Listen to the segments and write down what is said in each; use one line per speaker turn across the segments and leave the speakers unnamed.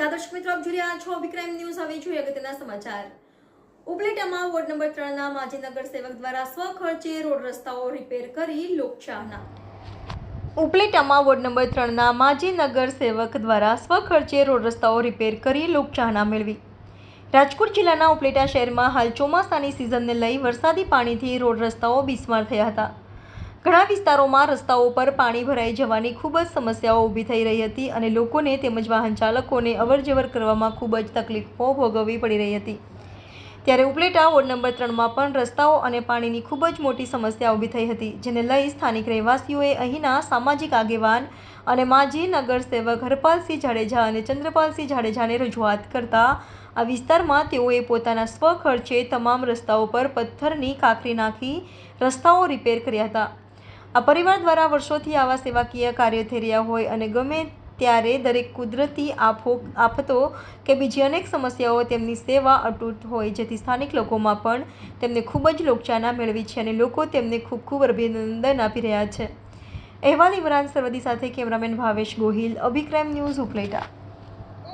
નમસ્કાર દર્શક મિત્રો, આપ જોઈ રહ્યા છો વિક્રાઇમ ન્યૂઝ. હવે જોઈએ અગત્યના સમાચાર. ઉપલેટામાં વોર્ડ નંબર ત્રણના માજી નગર સેવક દ્વારા સ્વખર્ચે રોડ રસ્તાઓ રિપેર કરી લોકચાહના. ઉપલેટામાં વોર્ડ નંબર ત્રણના માજી નગર સેવક દ્વારા સ્વખર્ચે રોડ રસ્તાઓ રિપેર કરી લોકચાહના મેળવી. રાજકોટ જિલ્લાના ઉપલેટા શહેરમાં હાલ ચોમાસાની સિઝનને લઈ વરસાદી પાણીથી રોડ રસ્તાઓ બિસ્માર થયા હતા. ઘણા વિસ્તારોમાં રસ્તાઓ પર પાણી ભરાઈ જવાની ખૂબ જ સમસ્યાઓ ઊભી થઈ રહી હતી અને લોકોને તેમજ વાહન ચાલકોને અવરજવર કરવામાં ખૂબ જ તકલીફો ભોગવવી પડી રહી હતી. ત્યારે ઉપલેટા વોર્ડ નંબર ત્રણમાં પણ રસ્તાઓ અને પાણીની ખૂબ જ મોટી સમસ્યા ઊભી થઈ હતી, જેને લઈ સ્થાનિક રહેવાસીઓએ અહીંના સામાજિક આગેવાન અને માજી નગર સેવક હરપાલસિંહ જાડેજા અને ચંદ્રપાલસિંહ જાડેજાને રજૂઆત કરતા આ વિસ્તારમાં તેઓએ પોતાના સ્વખર્ચે તમામ રસ્તાઓ પર પથ્થરની કાંકરી નાખી રસ્તાઓ રિપેર કર્યા હતા. આ પરિવાર દ્વારા વર્ષોથી આવા સેવાકીય કાર્યો થઈ રહ્યા હોય અને ગમે ત્યારે દરેક કુદરતી આફો આફતો કે બીજી અનેક સમસ્યાઓ તેમની સેવા અતૂટ હોય, જેથી સ્થાનિક લોકોમાં પણ તેમને ખૂબ જ લોકચાના મેળવી છે અને લોકો તેમને ખૂબ ખૂબ અભિનંદન આપી રહ્યા છે. અહેવાલ ઇમરાન સરવદી સાથે કેમેરામેન ભાવેશ ગોહિલ અભિક્રાઇમ ન્યૂઝ ઉપલેટા.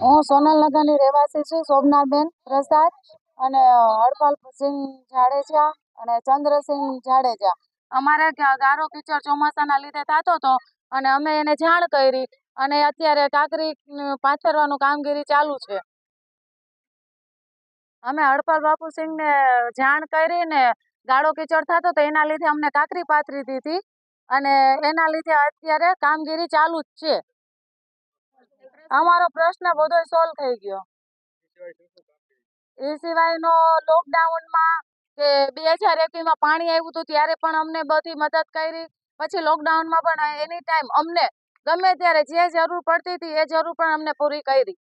હું સોનલનગરની રહેવાસી છું શોભનાબેન પ્રસાદ અને હરપાલસિંહ જાડેજા અને ચંદ્રસિંહ જાડેજા. અમારે ગારો કીચડ ચોમાસાના લીધે થતો હતો અને અમે એને જાણ કરી અને અત્યારે કાકરી પાથરવાનું કામગીરી ચાલુ છે. અમે હડપલ બાપુસિંહને જાણ કરીને ગાળો કીચડ થતો તો એના લીધે અમને કાકરી પાથરી દીધી અને એના લીધે અત્યારે કામગીરી ચાલુ જ છે. અમારો પ્રશ્ન બધો સોલ્વ થઈ ગયો. એ સિવાયનો લોકડાઉનમાં કે બે હજાર એકવીસમાં પાણી આવ્યું હતું ત્યારે પણ અમને બધી મદદ કરી. પછી લોકડાઉનમાં પણ એની ટાઈમ અમને ગમે ત્યારે જે જરૂર પડતી હતી એ જરૂર પણ અમને પૂરી કરી.